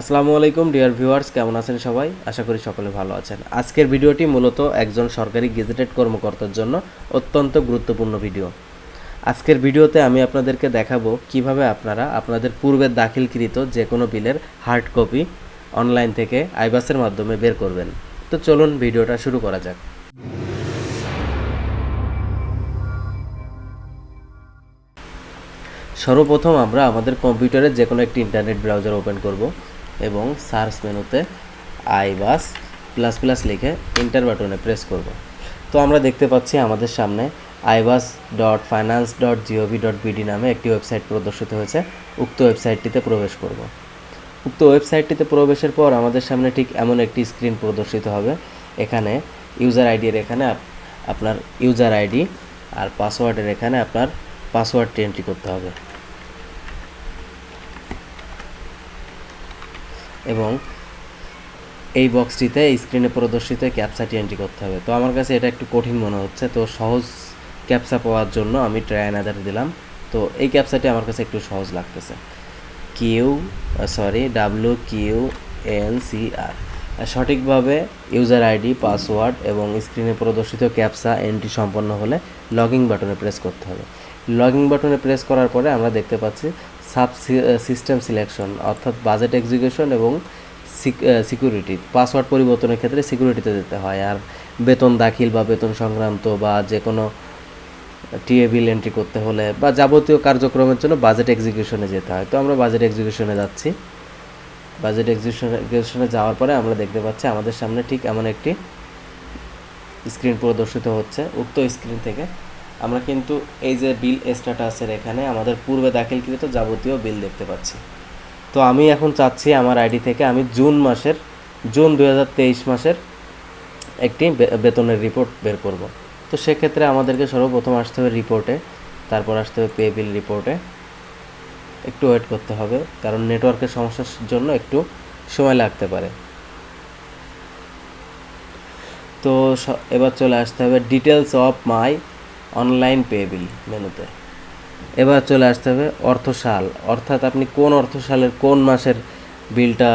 আসসালামু আলাইকুম, dear viewers, কেমন আছেন সবাই? আশা করি সকলে ভালো আছেন। আজকের ভিডিওটি মূলত একজন সরকারি গেজেটেড কর্মকর্তার জন্য অত্যন্ত গুরুত্বপূর্ণ ভিডিও। আজকের ভিডিওতে আমি আপনাদেরকে দেখাবো কীভাবে আপনারা আপনাদের পূর্বের দাখিলকৃত যে কোনো বিলের হার্ড কপি অনলাইন থেকে আইবাসের মাধ্যমে বের করবেন। তো চলুন ভিডিওটা শুরু করা যাক। সর্বপ্রথম আমরা আমাদের কম্পিউটারে যে কোনো একটি ইন্টারনেট ব্রাউজার ওপেন করব। এবং সার্চ মেনুতে আইবাস প্লাস প্লাস লিখে ইন্টার বাটনে প্রেস করব। তো আমরা দেখতে পাচ্ছি আমাদের সামনে iBAS dot finance dot GOV dot BD নামে একটি ওয়েবসাইট প্রদর্শিত হয়েছে। উক্ত ওয়েবসাইটটিতে প্রবেশ করব। উক্ত ওয়েবসাইটটিতে প্রবেশের পর আমাদের সামনে ঠিক এমন একটি স্ক্রিন প্রদর্শিত হবে। এখানে ইউজার আইডির এখানে আপনার ইউজার আইডি আর পাসওয়ার্ডের এখানে আপনার পাসওয়ার্ডটি এন্ট্রি করতে হবে। এবং এই বক্সটিতে স্ক্রিনে প্রদর্শিত ক্যাপসাটি এন্ট্রি করতে হবে। তো আমার কাছে এটা একটু কঠিন মনে হচ্ছে, তো সহজ ক্যাপসা পাওয়ার জন্য আমি ট্রাই অ্যানাদার দিলাম। তো এই ক্যাপসাটি আমার কাছে একটু সহজ লাগতেছে। Q sorry W Q N C R সঠিকভাবে ইউজার আইডি পাসওয়ার্ড এবং স্ক্রিনে প্রদর্শিত ক্যাপসা এন্ট্রি সম্পন্ন হলে লগিং বাটনে প্রেস করতে হবে। লগিং বাটনে প্রেস করার পরে আমরা দেখতে পাচ্ছি সাব সিস্টেম সিলেকশন, অর্থাৎ বাজেট এক্সিকিউশন এবং সিকিউরিটি, পাসওয়ার্ড পরিবর্তনের ক্ষেত্রে সিকিউরিটিতে যেতে হয়। আর বেতন দাখিল বা বেতন সংক্রান্ত বা যে কোনো টিএ বিল এন্ট্রি করতে হলে বা যাবতীয় কার্যক্রমের জন্য বাজেট এক্সিকিউশনে যেতে হয়। তো আমরা বাজেট এক্সিকিউশনে যাচ্ছি। বাজেট এক্সিকিউশনে যাওয়ার পরে আমরা দেখতে পাচ্ছি আমাদের সামনে ঠিক এমন একটি স্ক্রিন প্রদর্শিত হচ্ছে। উক্ত স্ক্রিন থেকে আমরা কিন্তু এই যে বিল স্ট্যাটাসের এখানে আমাদের পূর্বে দাখিলকৃত যাবতীয় বিল দেখতে পাচ্ছি। তো আমি এখন চাচ্ছি আমার আইডি থেকে আমি জুন মাসের, জুন দু হাজার তেইশ মাসের একটি বেতনের রিপোর্ট বের করব। তো সেক্ষেত্রে আমাদেরকে সর্বপ্রথম আসতে হবে রিপোর্টে তারপর আসতে হবে পে বিল রিপোর্টে একটু ওয়েট করতে হবে, কারণ নেটওয়ার্কের সমস্যার জন্য একটু সময় লাগতে পারে। তো এবার চলে আসতে হবে details of my online pay bill মেনুতে। এবার চলে আসতে হবে অর্থসাল অর্থাৎ আপনি কোন অর্থসালের কোন মাসের বিলটা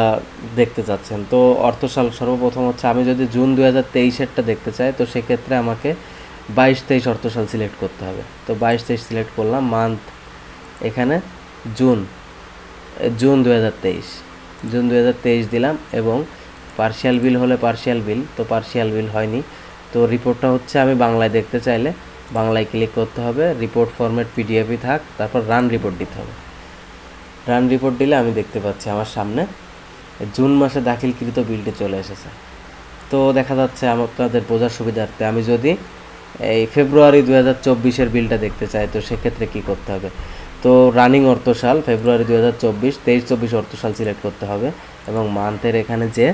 দেখতে চাচ্ছেন? তো অর্থসাল সর্বপ্রথম হচ্ছে, আমি যদি জুন দু হাজার তেইশেরটা দেখতে চাই, তো সেক্ষেত্রে আমাকে বাইশ তেইশ অর্থসাল সিলেক্ট করতে হবে। তো বাইশ তেইশ সিলেক্ট করলাম মান্থ এখানে জুন জুন দু হাজার তেইশ। জুন দু হাজার তেইশ দিলাম এবং পার্শিয়াল বিল হলে পার্শিয়াল বিল তো পার্শিয়াল বিল হয়নি। তো রিপোর্টটা হচ্ছে, আমি বাংলায় দেখতে চাইলে বাংলায় ক্লিক করতে হবে রিপোর্ট ফরম্যাট পিডিএফই থাক, তারপর রান রিপোর্ট দিতে হবে। রান রিপোর্ট দিলে আমি দেখতে পাচ্ছি আমার সামনে জুন মাসে দাখিলকৃত বিলটি চলে এসেছে। তো দেখা যাচ্ছে আপনাদের বোঝার সুবিধার্থে আমি যদি এই ফেব্রুয়ারি দু হাজার চব্বিশের বিলটা দেখতে চাই, তো সেক্ষেত্রে কী করতে হবে? তো রানিং অর্থসাল ফেব্রুয়ারি দু হাজার চব্বিশ, তেইশ চব্বিশ অর্থসাল সিলেক্ট করতে হবে এবং মান্থের এখানে যে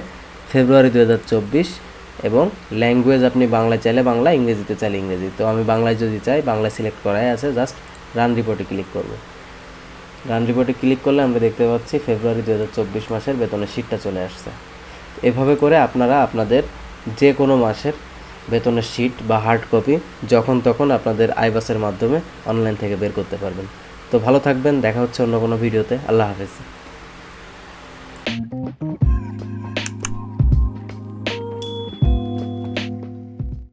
ফেব্রুয়ারি দু হাজার চব্বিশ এবং ল্যাঙ্গুয়েজ আপনি বাংলায় চাইলে বাংলা, ইংরেজিতে চাইলে ইংরেজি। তো আমি বাংলায় যদি চাই বাংলায় সিলেক্ট করাই আছে জাস্ট রান রিপোর্টে ক্লিক করব। রান রিপোর্টে ক্লিক করলে আমরা দেখতে পাচ্ছি ফেব্রুয়ারি দু হাজার চব্বিশ মাসের বেতনের শিটটা চলে আসছে। এভাবে করে আপনারা আপনাদের যে কোনো মাসের বেতনের শিট বা হার্ড কপি যখন তখন আপনাদের আইবাসের মাধ্যমে অনলাইন থেকে বের করতে পারবেন। তো ভালো থাকবেন, দেখা হচ্ছে অন্য কোনো ভিডিওতে আল্লাহ হাফেজ।